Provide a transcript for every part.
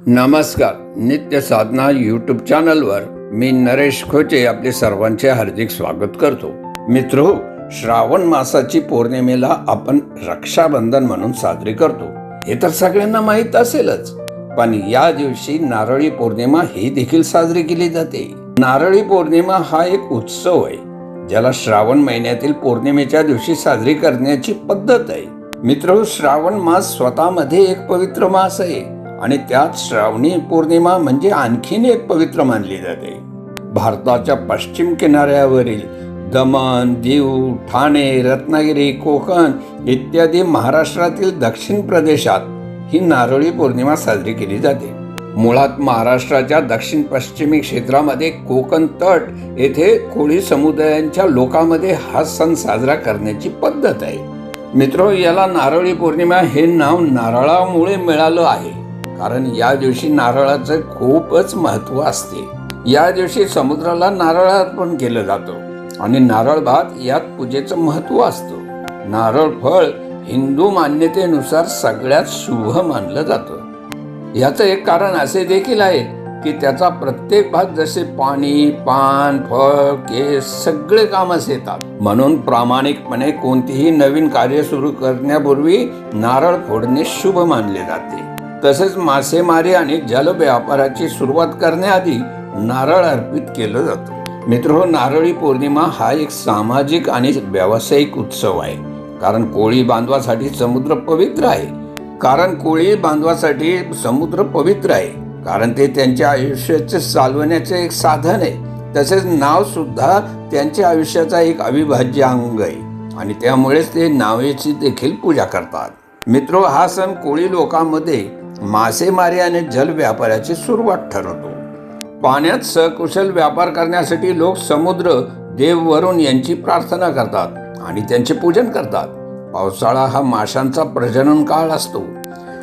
नमस्कार. नित्य साधना यूट्यूब चॅनलवर मी नरेश खोचे आपले सर्वांचे हार्दिक स्वागत करतो. मित्र श्रावण मासाची पौर्णिमेला आपण रक्षाबंधन म्हणून साजरी करतो. हे तर सगळ्यांना माहीत असेलच. पण या दिवशी नारळी पौर्णिमा ही देखील साजरी केली जाते. नारळी पौर्णिमा हा एक उत्सव आहे ज्याला श्रावण महिन्यातील पौर्णिमेच्या दिवशी साजरी करण्याची पद्धत आहे. मित्र श्रावण मास स्वतःमध्ये एक पवित्र मास आहे. आणि त्यात श्रावणी पौर्णिमा म्हणजे आणखीन एक पवित्र मानली जाते. भारताच्या पश्चिम किनाऱ्यावरील दमण दीव ठाणे रत्नागिरी कोकण इत्यादी महाराष्ट्रातील दक्षिण प्रदेशात ही नारळी पौर्णिमा साजरी केली जाते. मुळात महाराष्ट्राच्या दक्षिण पश्चिमी क्षेत्रामध्ये कोकण तट येथे कोळी समुदायांच्या लोकांमध्ये हा सण साजरा करण्याची पद्धत आहे. मित्र याला नारळी पौर्णिमा हे नाव नारळामुळे मिळालं आहे. कारण या दिवशी नारळाचं खूपच महत्त्व असते. या दिवशी समुद्राला नारळ अर्पण केलं जातं आणि नारळ भात यात पूजेचं महत्त्व असतं. नारळ फळ हिंदू मान्यतेनुसार सगळ्यात शुभ मानलं जातं. याचं एक कारण असे देखील आहे की त्याचा प्रत्येक भाग जसे पाणी पान फळ केस सगळे कामच येतात. म्हणून प्रामाणिकपणे कोणतीही नवीन कार्य सुरू करण्यापूर्वी नारळ फोडणे शुभ मानले जाते. तसेच मासेमारी आणि जल व्यापाराची सुरुवात करण्याआधी नारळ अर्पित केलं जातं. मित्र नारळी पौर्णिमा हा एक सामाजिक आणि व्यावसायिक उत्सव आहे. कारण कोळी बांधवासाठी समुद्र पवित्र आहे. कारण कोळी बांधवासाठी समुद्र पवित्र आहे. कारण ते त्यांच्या आयुष्याचे चालवण्याचे एक साधन आहे. तसेच नाव सुद्धा त्यांच्या आयुष्याचा एक अविभाज्य अंग आहे. आणि त्यामुळेच ते नावेची देखील पूजा करतात. मित्र हा सण कोळी लोकांमध्ये मासेमारी आणि जल व्यापाराची सुरुवात ठरवतो. पाण्यात सकुशल व्यापार करण्यासाठी लोक समुद्र देव वरुण यांची प्रार्थना करतात आणि त्यांचे पूजन करतात. पावसाळा हा माशांचा प्रजनन काळ असतो.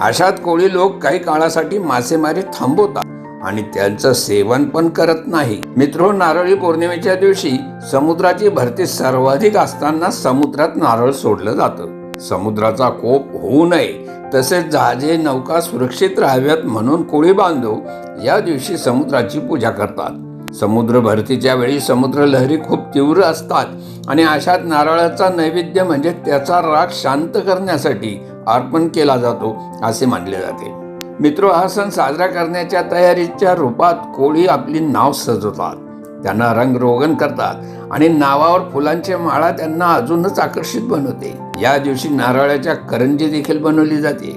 अशात कोळी लोक काही काळासाठी मासेमारी थांबवतात आणि त्यांचं सेवन पण करत नाही. मित्र नारळी पौर्णिमेच्या दिवशी समुद्राची भरती सर्वाधिक असताना समुद्रात नारळ सोडलं जातं. समुद्राचा कोप होऊ नये तसेच जहाजे नौका सुरक्षित राहाव्यात म्हणून कोळी बांधव या दिवशी समुद्राची पूजा करतात. समुद्र भरतीच्या वेळी समुद्र लहरी खूप तीव्र असतात आणि अशात नारळाचा नैवेद्य म्हणजे त्याचा राग शांत करण्यासाठी अर्पण केला जातो असे मानले जाते. मित्र हा सण साजरा करण्याच्या तयारीच्या रूपात कोळी आपली नाव सजवतात. त्यांना रंगरोगन करतात आणि नावावर फुलांची माळा त्यांना अजूनच आकर्षित बनवते. या दिवशी नारळाच्या करंजी देखील बनवली जाते.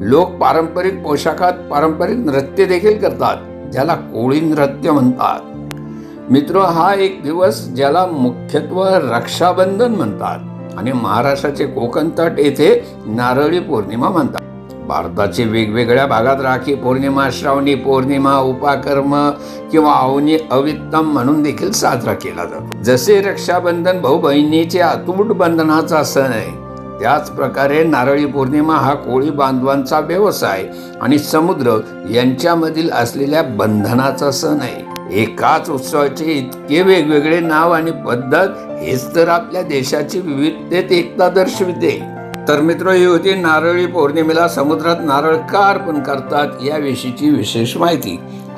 लोक पारंपरिक पोशाखात पारंपरिक नृत्य देखील करतात ज्याला कोळी नृत्य म्हणतात. मित्र हा एक दिवस ज्याला मुख्यत्व रक्षाबंधन म्हणतात आणि महाराष्ट्राचे कोकण तट येथे नारळी पौर्णिमा म्हणतात. भारताचे वेगवेगळ्या भागात राखी पौर्णिमा श्रावणी पौर्णिमा उपाकर्म किंवा अवनी अवित्तम म्हणून देखील साजरा केला जातो. जसे रक्षाबंधन भाऊ बहिणीचे अतूट बंधनाचा सण आहे त्याच प्रकारे नारळी पौर्णिमा हा कोळी बांधवांचा व्यवसाय आणि समुद्र यांच्यामधील असलेल्या बंधनाचा सण आहे. एकाच उत्सवाचे इतके वेगवेगळे नाव आणि पद्धत हेच तर आपल्या देशाची विविधतेत एकता दर्शविते. तर मित्र ही होती नारळी पौर्णिमेला समुद्रात नारळ का अर्पण करतात याविषयीची विशेष माहिती.